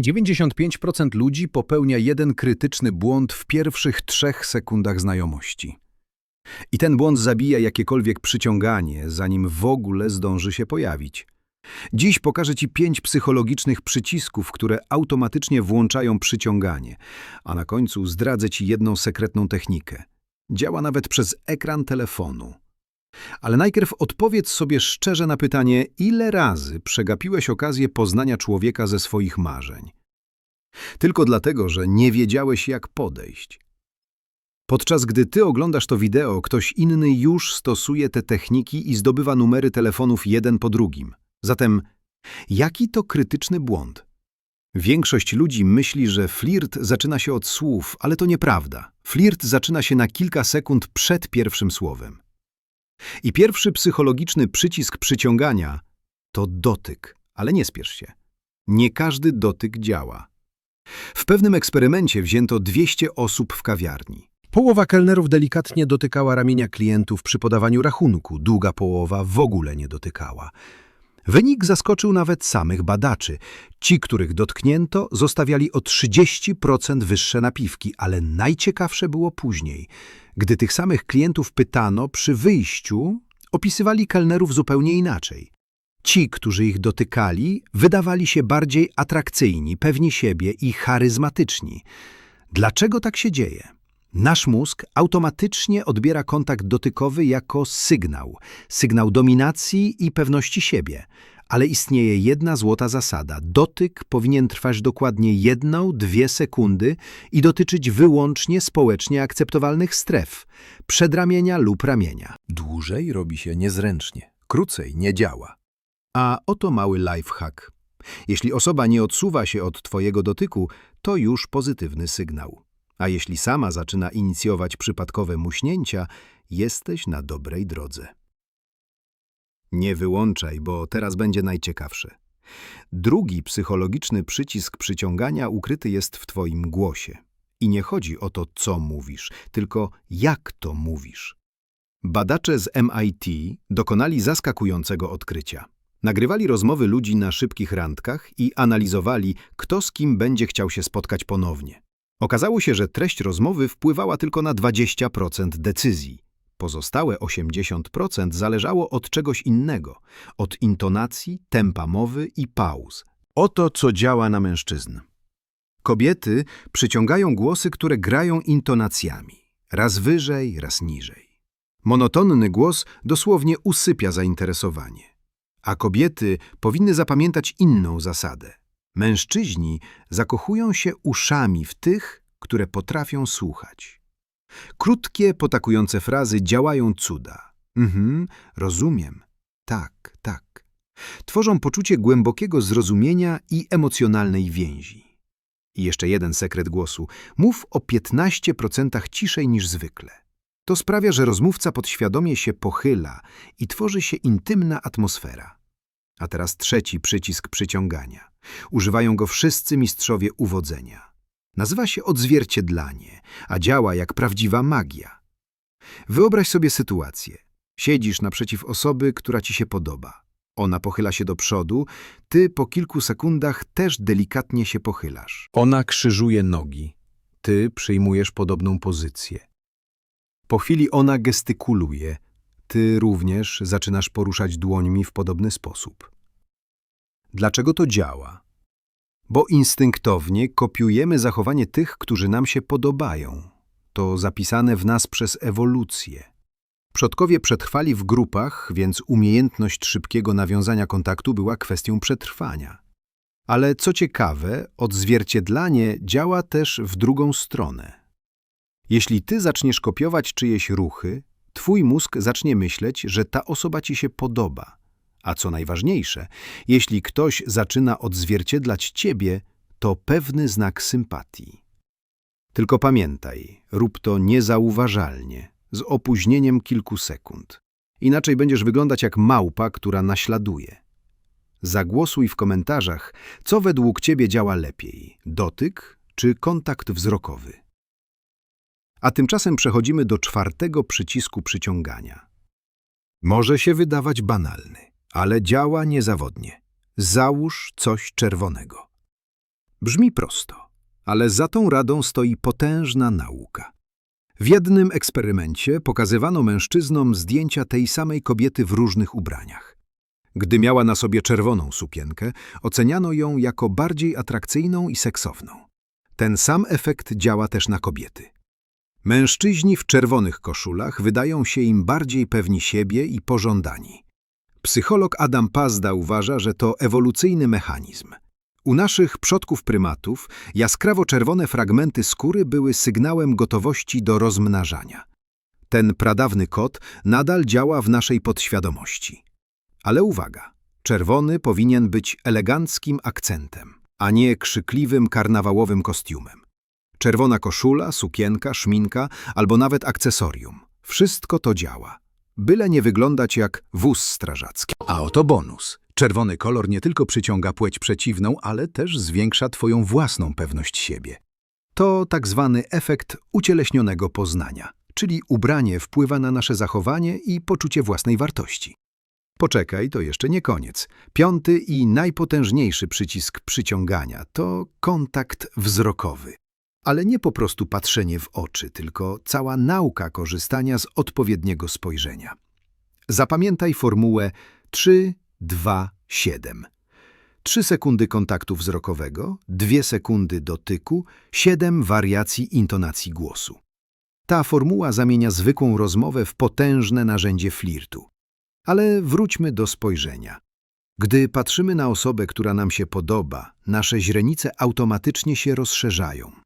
95% ludzi popełnia jeden krytyczny błąd w pierwszych trzech sekundach znajomości. I ten błąd zabija jakiekolwiek przyciąganie, zanim w ogóle zdąży się pojawić. Dziś pokażę Ci pięć psychologicznych przycisków, które automatycznie włączają przyciąganie, a na końcu zdradzę Ci jedną sekretną technikę. Działa nawet przez ekran telefonu. Ale najpierw odpowiedz sobie szczerze na pytanie, ile razy przegapiłeś okazję poznania człowieka ze swoich marzeń. Tylko dlatego, że nie wiedziałeś, jak podejść. Podczas gdy ty oglądasz to wideo, ktoś inny już stosuje te techniki i zdobywa numery telefonów jeden po drugim. Zatem, jaki to krytyczny błąd? Większość ludzi myśli, że flirt zaczyna się od słów, ale to nieprawda. Flirt zaczyna się na kilka sekund przed pierwszym słowem. I pierwszy psychologiczny przycisk przyciągania to dotyk, ale nie spiesz się. Nie każdy dotyk działa. W pewnym eksperymencie wzięto 200 osób w kawiarni. Połowa kelnerów delikatnie dotykała ramienia klientów przy podawaniu rachunku, druga połowa w ogóle nie dotykała. Wynik zaskoczył nawet samych badaczy. Ci, których dotknięto, zostawiali o 30% wyższe napiwki, ale najciekawsze było później. Gdy tych samych klientów pytano, przy wyjściu opisywali kelnerów zupełnie inaczej. Ci, którzy ich dotykali, wydawali się bardziej atrakcyjni, pewni siebie i charyzmatyczni. Dlaczego tak się dzieje? Nasz mózg automatycznie odbiera kontakt dotykowy jako sygnał, sygnał dominacji i pewności siebie. Ale istnieje jedna złota zasada. Dotyk powinien trwać dokładnie jedną, dwie sekundy i dotyczyć wyłącznie społecznie akceptowalnych stref, przedramienia lub ramienia. Dłużej robi się niezręcznie, krócej nie działa. A oto mały lifehack. Jeśli osoba nie odsuwa się od Twojego dotyku, to już pozytywny sygnał. A jeśli sama zaczyna inicjować przypadkowe muśnięcia, jesteś na dobrej drodze. Nie wyłączaj, bo teraz będzie najciekawsze. Drugi psychologiczny przycisk przyciągania ukryty jest w Twoim głosie. I nie chodzi o to, co mówisz, tylko jak to mówisz. Badacze z MIT dokonali zaskakującego odkrycia. Nagrywali rozmowy ludzi na szybkich randkach i analizowali, kto z kim będzie chciał się spotkać ponownie. Okazało się, że treść rozmowy wpływała tylko na 20% decyzji. Pozostałe 80% zależało od czegoś innego, od intonacji, tempa mowy i pauz. Oto co działa na mężczyzn. Kobiety przyciągają głosy, które grają intonacjami. Raz wyżej, raz niżej. Monotonny głos dosłownie usypia zainteresowanie. A kobiety powinny zapamiętać inną zasadę. Mężczyźni zakochują się uszami w tych, które potrafią słuchać. Krótkie, potakujące frazy działają cuda. Mhm, rozumiem. Tak, tak. Tworzą poczucie głębokiego zrozumienia i emocjonalnej więzi. I jeszcze jeden sekret głosu. Mów o 15% ciszej niż zwykle. To sprawia, że rozmówca podświadomie się pochyla i tworzy się intymna atmosfera. A teraz trzeci przycisk przyciągania. Używają go wszyscy mistrzowie uwodzenia. Nazywa się odzwierciedlanie, a działa jak prawdziwa magia. Wyobraź sobie sytuację. Siedzisz naprzeciw osoby, która ci się podoba. Ona pochyla się do przodu, ty po kilku sekundach też delikatnie się pochylasz. Ona krzyżuje nogi, ty przyjmujesz podobną pozycję. Po chwili ona gestykuluje, ty również zaczynasz poruszać dłońmi w podobny sposób. Dlaczego to działa? Bo instynktownie kopiujemy zachowanie tych, którzy nam się podobają. To zapisane w nas przez ewolucję. Przodkowie przetrwali w grupach, więc umiejętność szybkiego nawiązania kontaktu była kwestią przetrwania. Ale co ciekawe, odzwierciedlanie działa też w drugą stronę. Jeśli ty zaczniesz kopiować czyjeś ruchy, twój mózg zacznie myśleć, że ta osoba ci się podoba. A co najważniejsze, jeśli ktoś zaczyna odzwierciedlać ciebie, to pewny znak sympatii. Tylko pamiętaj, rób to niezauważalnie, z opóźnieniem kilku sekund. Inaczej będziesz wyglądać jak małpa, która naśladuje. Zagłosuj w komentarzach, co według ciebie działa lepiej: dotyk czy kontakt wzrokowy. A tymczasem przechodzimy do czwartego przycisku przyciągania. Może się wydawać banalny, ale działa niezawodnie. Załóż coś czerwonego. Brzmi prosto, ale za tą radą stoi potężna nauka. W jednym eksperymencie pokazywano mężczyznom zdjęcia tej samej kobiety w różnych ubraniach. Gdy miała na sobie czerwoną sukienkę, oceniano ją jako bardziej atrakcyjną i seksowną. Ten sam efekt działa też na kobiety. Mężczyźni w czerwonych koszulach wydają się im bardziej pewni siebie i pożądani. Psycholog Adam Pazda uważa, że to ewolucyjny mechanizm. U naszych przodków prymatów jaskrawo-czerwone fragmenty skóry były sygnałem gotowości do rozmnażania. Ten pradawny kod nadal działa w naszej podświadomości. Ale uwaga, czerwony powinien być eleganckim akcentem, a nie krzykliwym karnawałowym kostiumem. Czerwona koszula, sukienka, szminka albo nawet akcesorium. Wszystko to działa. Byle nie wyglądać jak wóz strażacki. A oto bonus. Czerwony kolor nie tylko przyciąga płeć przeciwną, ale też zwiększa twoją własną pewność siebie. To tak zwany efekt ucieleśnionego poznania, czyli ubranie wpływa na nasze zachowanie i poczucie własnej wartości. Poczekaj, to jeszcze nie koniec. Piąty i najpotężniejszy przycisk przyciągania to kontakt wzrokowy. Ale nie po prostu patrzenie w oczy, tylko cała nauka korzystania z odpowiedniego spojrzenia. Zapamiętaj formułę 3, 2, 7. 3 sekundy kontaktu wzrokowego, 2 sekundy dotyku, 7 wariacji intonacji głosu. Ta formuła zamienia zwykłą rozmowę w potężne narzędzie flirtu. Ale wróćmy do spojrzenia. Gdy patrzymy na osobę, która nam się podoba, nasze źrenice automatycznie się rozszerzają.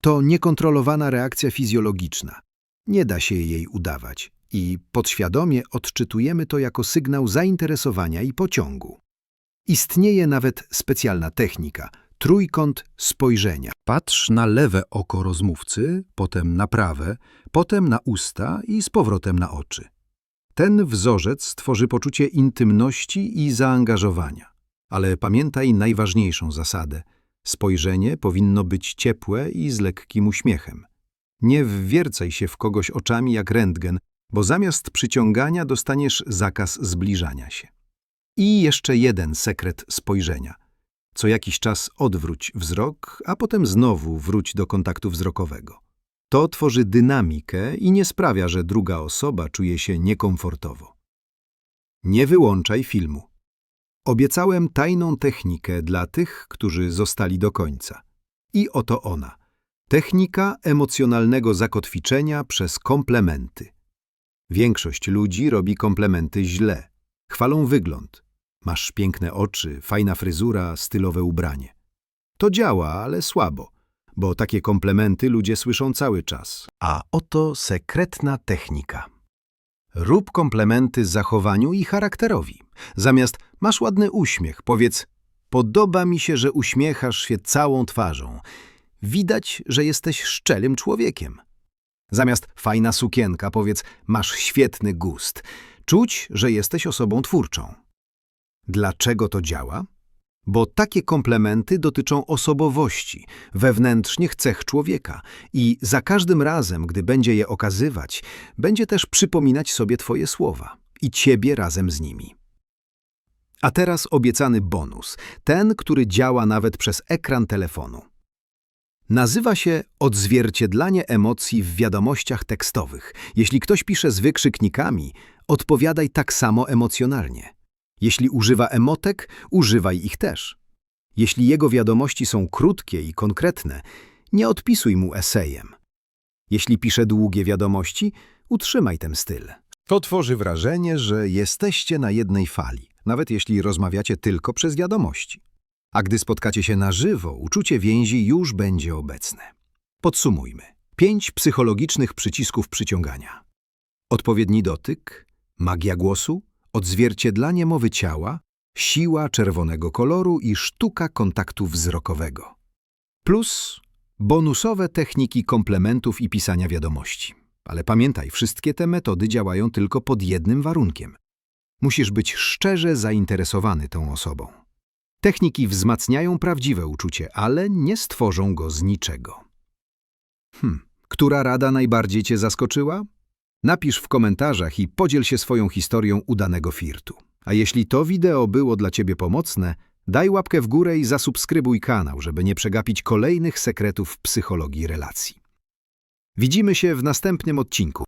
To niekontrolowana reakcja fizjologiczna. Nie da się jej udawać i podświadomie odczytujemy to jako sygnał zainteresowania i pociągu. Istnieje nawet specjalna technika trójkąt spojrzenia. Patrz na lewe oko rozmówcy, potem na prawe, potem na usta i z powrotem na oczy. Ten wzorzec tworzy poczucie intymności i zaangażowania. Ale pamiętaj najważniejszą zasadę. Spojrzenie powinno być ciepłe i z lekkim uśmiechem. Nie wwiercaj się w kogoś oczami jak rentgen, bo zamiast przyciągania dostaniesz zakaz zbliżania się. I jeszcze jeden sekret spojrzenia. Co jakiś czas odwróć wzrok, a potem znowu wróć do kontaktu wzrokowego. To tworzy dynamikę i nie sprawia, że druga osoba czuje się niekomfortowo. Nie wyłączaj filmu. Obiecałem tajną technikę dla tych, którzy zostali do końca. I oto ona. Technika emocjonalnego zakotwiczenia przez komplementy. Większość ludzi robi komplementy źle. Chwalą wygląd. Masz piękne oczy, fajna fryzura, stylowe ubranie. To działa, ale słabo, bo takie komplementy ludzie słyszą cały czas. A oto sekretna technika. Rób komplementy zachowaniu i charakterowi. Zamiast masz ładny uśmiech, powiedz podoba mi się, że uśmiechasz się całą twarzą. Widać, że jesteś szczelym człowiekiem. Zamiast fajna sukienka, powiedz masz świetny gust. Czuć, że jesteś osobą twórczą. Dlaczego to działa? Bo takie komplementy dotyczą osobowości, wewnętrznych cech człowieka i za każdym razem, gdy będzie je okazywać, będzie też przypominać sobie Twoje słowa i Ciebie razem z nimi. A teraz obiecany bonus, ten, który działa nawet przez ekran telefonu. Nazywa się odzwierciedlanie emocji w wiadomościach tekstowych. Jeśli ktoś pisze z wykrzyknikami, odpowiadaj tak samo emocjonalnie. Jeśli używa emotek, używaj ich też. Jeśli jego wiadomości są krótkie i konkretne, nie odpisuj mu esejem. Jeśli pisze długie wiadomości, utrzymaj ten styl. To tworzy wrażenie, że jesteście na jednej fali, nawet jeśli rozmawiacie tylko przez wiadomości. A gdy spotkacie się na żywo, uczucie więzi już będzie obecne. Podsumujmy. Pięć psychologicznych przycisków przyciągania. Odpowiedni dotyk, magia głosu, odzwierciedlanie mowy ciała, siła czerwonego koloru i sztuka kontaktu wzrokowego. Plus bonusowe techniki komplementów i pisania wiadomości. Ale pamiętaj, wszystkie te metody działają tylko pod jednym warunkiem. Musisz być szczerze zainteresowany tą osobą. Techniki wzmacniają prawdziwe uczucie, ale nie stworzą go z niczego. Hmm, która rada najbardziej Cię zaskoczyła? Napisz w komentarzach i podziel się swoją historią udanego flirtu. A jeśli to wideo było dla Ciebie pomocne, Daj łapkę w górę i zasubskrybuj kanał, żeby nie przegapić kolejnych sekretów psychologii relacji. Widzimy się w następnym odcinku.